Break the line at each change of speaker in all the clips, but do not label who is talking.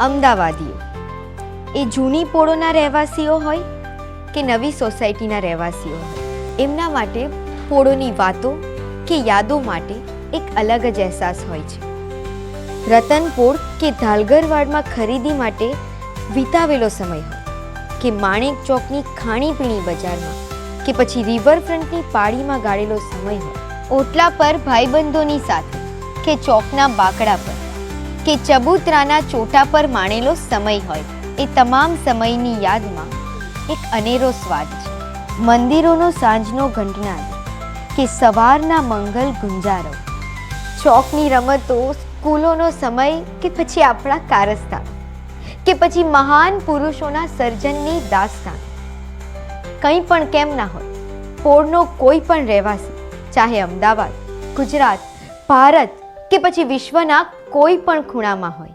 અમદાવાદીઓ. એ જૂની પોળોના રહેવાસીઓ હોય કે નવી સોસાયટીના રહેવાસીઓ હોય? એમના માટે પોળોની વાતો કે યાદો માટે એક અલગ જ અહેસાસ હોય છે. રતનપોળ કે ધાલગરવાડમાં ખરીદી માટે વિતાવેલો સમય હોય કે માણેક ચોકની ખાણીપીણી બજારમાં કે પછી રિવરફ્રન્ટની પાળીમાં ગાળેલો સમય હોય? ઓટલા પર ભાઈબંધોની સાથે કે ચોકના બાકડા પર? કે ચબૂતરાના ચોટા પર માણેલો સમય હોય. એ તમામ સમયની યાદમાં એક અનેરો સ્વાદ છે. મંદિરોનો સાંજનો ઘંટનાદ કે સવારના મંગલ ગુંજારો. ચોકની રમતો, સ્કૂલોનો સમય કે પછી આપણા કારસ્તાન કે પછી મહાન પુરુષોના સર્જનની દાસ્તાન કંઈ પણ કેમ ના હોય. પોળનો કોઈ પણ રહેવાસી, ચાહે અમદાવાદ, ગુજરાત, ભારત કે પછી વિશ્વના કોઈ પણ ખૂણામાં હોય.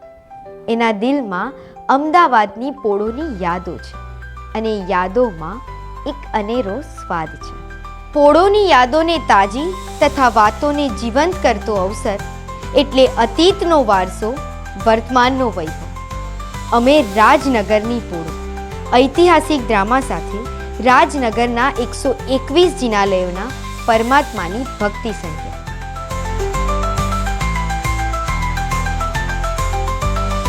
એના દિલમાં અમદાવાદની પોળોની યાદો છે અને યાદોમાં એક અનેરો સ્વાદ છે. પોળોની યાદોને તાજી તથા વાતોને જીવંત કરતો અવસર એટલે અતીતનો વારસો, વર્તમાનનો વૈભવ. અમે રાજનગરની પોળો, ઐતિહાસિક ડ્રામા સાથે રાજનગરના એકસો એકવીસ જિનાલયોના પરમાત્માની ભક્તિ સંખ્યા